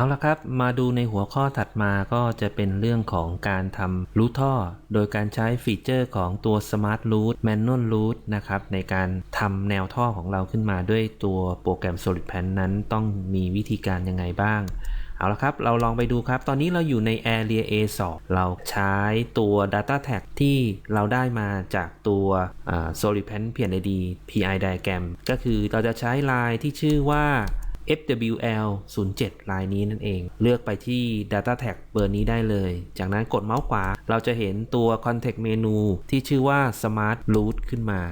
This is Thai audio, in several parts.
เอาละครับ มาดูในหัวข้อถัดมาก็จะเป็นเรื่องของการทำรูทท่อ โดยการใช้ฟีเจอร์ของตัว Smart Root Manual Root นะครับในการทำแนวท่อของเราขึ้นมาด้วยตัวโปรแกรม SolidPan นั้นต้องมีวิธีการยังไงบ้าง เอาละครับ เราลองไปดูครับ ตอนนี้เราอยู่ใน Area A2 เราใช้ตัว Data Tag ที่เราได้มาจากตัว SolidPan PNID PI Diagram ก็คือเราจะใช้ลายที่ชื่อว่า FWL 07ลายนี้นั่นเอง เลือกไปที่ Data Tag เบอร์นี้ได้เลย จากนั้นกดเมาส์ขวา เราจะเห็นตัว Context Menu ที่ชื่อว่า Smart Root ขึ้นมา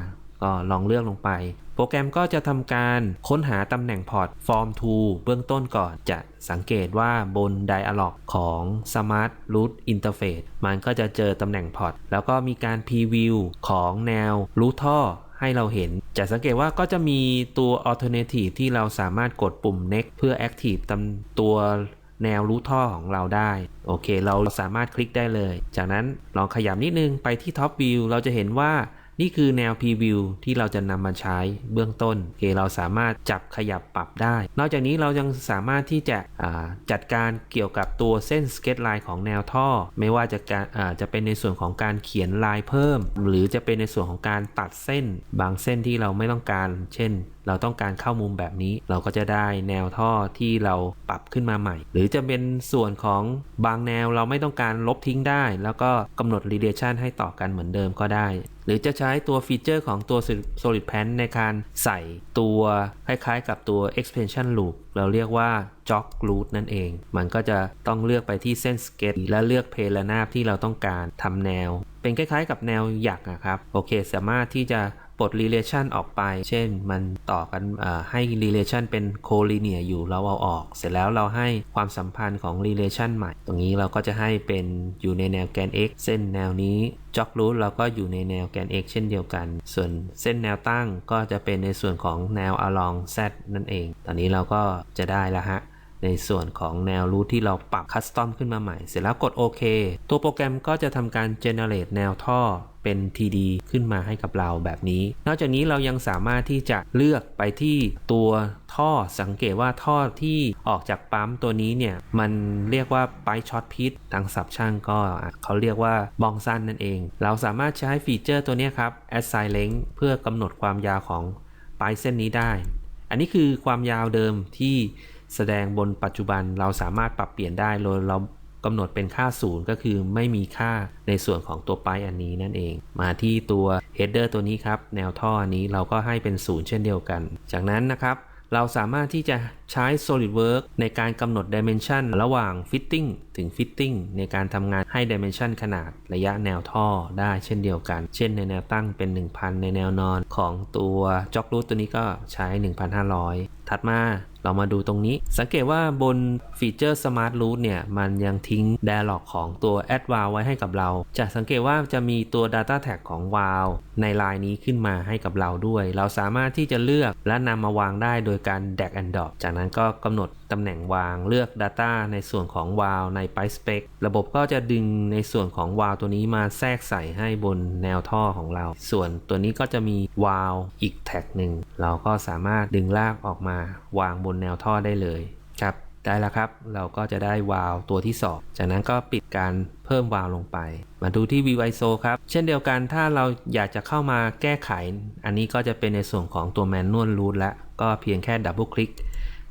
ก็ลองเลือกลงไป โปรแกรมก็จะทำการค้นหาตำแหน่งพอร์ต Form to เบื้องต้นก่อน จะสังเกตว่าบน Dialog ของ Smart Root Interface มันก็จะเจอตำแหน่งพอร์ต แล้วก็มีการ Preview ของแนวรูทท่อ ให้เราเห็น จะสังเกตว่าก็จะมีตัว alternative ที่เราสามารถกดปุ่ม next เพื่อ active ตำตัวแนวรูทท่อของเราได้ โอเค เราสามารถคลิกได้เลย จากนั้นลองขยับนิดนึงไปที่ top view เราจะเห็นว่า นี่คือแนว preview ที่เราจะนำมาใช้เบื้องต้นโอเคเราสามารถจับขยับปรับได้ นอกจากนี้เรายังสามารถที่จะจัดการเกี่ยวกับตัวเส้นสเก็ตไลน์ของแนวท่อ ไม่ว่าจะการจะเป็นในส่วนของการเขียนลายเพิ่ม หรือจะเป็นในส่วนของการตัดเส้น บางเส้นที่เราไม่ต้องการ เช่นเราต้องการเข้ามุมแบบนี้เราก็จะได้แนวท่อที่เราปรับขึ้นมาใหม่ หรือจะเป็นส่วนของบางแนวเราไม่ต้องการลบทิ้งได้ แล้วก็กำหนด relation ให้ต่อกันเหมือนเดิมก็ได้ หรือจะใช้ตัวฟีเจอร์ของตัว solid pan ในการใส่ตัวคล้ายๆ กับตัว expansion loop เราเรียกว่า jog root นั่นเอง มันก็จะต้องเลือกไปที่เส้น sketch และเลือกเพลนาบที่เราต้องการทำแนว เป็นคล้ายๆ กับแนวหยักนะครับ โอเค สามารถที่จะ ปลด relation ออกไป เช่นมันต่อกันให้ relation เป็น collinear อยู่เราเอาออก เสร็จแล้วเราให้ความสัมพันธ์ของ relation ใหม่ ตรงนี้เราก็จะให้เป็นอยู่ในแนวแกน x เส้นแนวนี้ jog root เราก็อยู่ในแนวแกน x เช่นเดียวกัน ส่วนเส้นแนวตั้งก็จะเป็นในส่วนของแนว along z นั่นเอง ตอนนี้เราก็จะได้แล้วฮะ ในส่วนของแนวรูทที่เราปรับคัสตอมขึ้นมาใหม่ เสร็จแล้วกดโอเคตัวโปรแกรมก็จะทำการ generate แนวท่อเป็น TD ขึ้นมาให้กับเราแบบนี้ นอกจากนี้เรายังสามารถที่จะเลือกไปที่ตัวท่อสังเกตว่าท่อที่ออกจากปั๊มตัวนี้เนี่ย มันเรียกว่าไปช็อตพิษทางสับช่างก็เขาเรียกว่าบองสั้นนั่นเอง เราสามารถใช้ฟีเจอร์ตัวนี้ครับ assign length เพื่อกำหนดความยาวของปลายเส้นนี้ได้ อันนี้คือความยาวเดิมที่ แสดงบนปัจจุบันเราสามารถปรับเปลี่ยนได้โดยเรากำหนดเป็นค่าศูนย์ก็คือไม่มีค่าในส่วนของตัวไปอันนี้นั่นเอง มาที่ตัว header ตัวนี้ครับ แนวท่ออันนี้เราก็ให้เป็นศูนย์เช่นเดียวกัน จากนั้นนะครับ เราสามารถที่จะใช้ SolidWorks ในการกำหนด Dimension ระหว่าง Fitting ถึง Fitting ในการทำงานให้ Dimension ขนาดระยะแนวท่อได้เช่นเดียวกัน เช่นในแนวตั้งเป็น 1,000 ในแนวนอนของตัว Jog Root ตัวนี้ก็ใช้ 1,500 ถัดมา เรามาดูตรงนี้ สังเกตว่าบนฟีเจอร์ Smart Root เนี่ย มันยังทิ้ง Dialog ของตัว Add w a l ไว้ให้กับเรา จะสังเกตว่าจะมีตัว Data Tag ของ w a l ในลายนี้ขึ้นมาให้กับเราด้วย เราสามารถที่จะเลือกและนำมาวางได้โดยการ drag and drop จากนั้นก็กำหนดตำแหน่งวางเลือก Data ในส่วนของ w a l ใน PySpec ระบบก็จะดึงในส่วนของ w a l ตัวนี้มาแทรกใส่ให้บนแนวท่อของเรา ส่วนตัวนี้ก็จะมี w a l อีกแท็กหนึ่งเราก็สามารถดึงลากออกมาวางบนแนวท่อได้เลยครับได้แล้วครับ เราก็จะได้วาล์วตัวที่ 2 จากนั้นก็ปิดการเพิ่มวาล์วลงไป มาดูที่ VISO ครับ เช่นเดียวกันถ้าเราอยากจะเข้ามาแก้ไข อันนี้ก็จะเป็นในส่วนของตัว Manual Root แล้วก็เพียงแค่ดับเบิลคลิก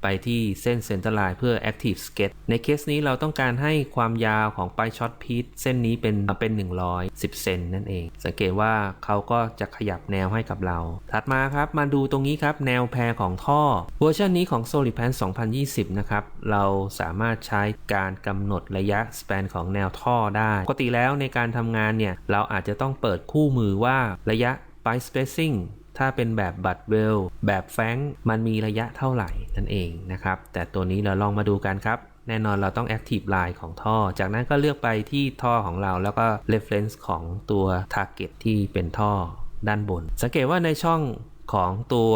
ไปที่เส้น Center Line เพื่อ Active Sketch ในเคสนี้เราต้องการให้ความยาวของปลายช็อตพีซเส้นนี้เป็นเป็น 110 เซนนั่นเอง สังเกตว่าเขาก็จะขยับแนวให้กับเรา ถัดมาครับมาดูตรงนี้ครับ แนวแพรของท่อ เวอร์ชันนี้ของ SolidPan 2020 นะครับ เราสามารถใช้การกำหนดระยะ span ของแนวท่อได้ ปกติแล้วในการทำงานเนี่ย เราอาจจะต้องเปิดคู่มือว่าระยะ pipe spacing ถ้าเป็นแบบบัตเวลแบบแฟงมันมีระยะเท่าไหร่นั่นเองนะครับ แต่ตัวนี้เราลองมาดูกันครับ แน่นอนเราต้อง Active Line ของท่อ จากนั้นก็เลือกไปที่ท่อของเราแล้วก็ Reference ของตัว Target ที่เป็นท่อด้านบน สังเกตว่าในช่องของตัว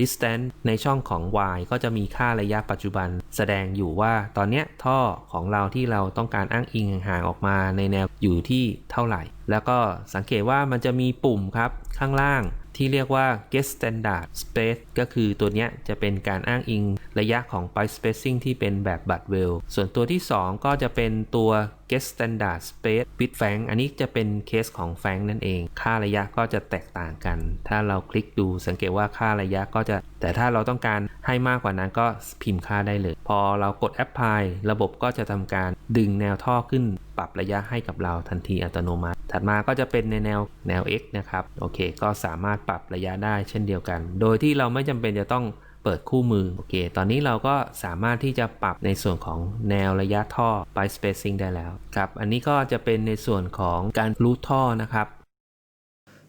distance ในช่องของ y ก็จะมีค่าระยะปัจจุบัน แสดงอยู่ว่าตอนนี้ท่อของเราที่เราต้องการอ้างอิงห่างออกมาในแนวอยู่ที่เท่าไหร่ แล้วก็สังเกตว่ามันจะมีปุ่มครับข้างล่าง ที่เรียกว่า get standard space ก็คือตัวนี้จะเป็นการอ้างอิงระยะของ byte spacing ที่เป็นแบบบัตเวลส่วนตัวที่ 2 ก็จะเป็นตัว get standard space with f a n อันนี้จะเป็นเคสของ f a n นั่นเอง ค่าระยะก็จะแตกต่างกัน ถ้าเราคลิกดูสังเกตว่าค่าระยะก็จะ แต่ถ้าเราต้องการให้มากกว่านั้นก็พิมพ์ค่าได้เลย พอเรากด apply ระบบก็จะทำการดึงแนวท่อขึ้นปรับระยะให้กับเราทันทีอัตโนมัติ ถัดมาก็จะเป็นในแนวแนว x นะครับ โอเค ก็สามารถปรับระยะได้เช่นเดียวกัน โดยที่เราไม่จำเป็นจะต้อง เปิดคู่มือโอเค ตอนนี้เราก็สามารถที่จะปรับในส่วนของแนวระยะท่อ by spacing ได้แล้วครับ อันนี้ก็จะเป็นในส่วนของการรูทท่อนะครับ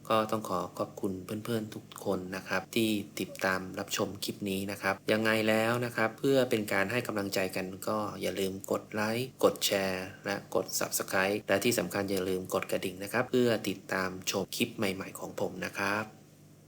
ก็ต้องขอขอบคุณเพื่อนๆทุกคนนะครับ ที่ติดตามรับชมคลิปนี้นะครับ ยังไงแล้วนะครับ เพื่อเป็นการให้กำลังใจกันก็อย่าลืมกดไลค์กดแชร์และกด Subscribe และที่สำคัญอย่าลืมกดกระดิ่งนะครับ เพื่อติดตามชมคลิปใหม่ ๆ ของผมนะครับ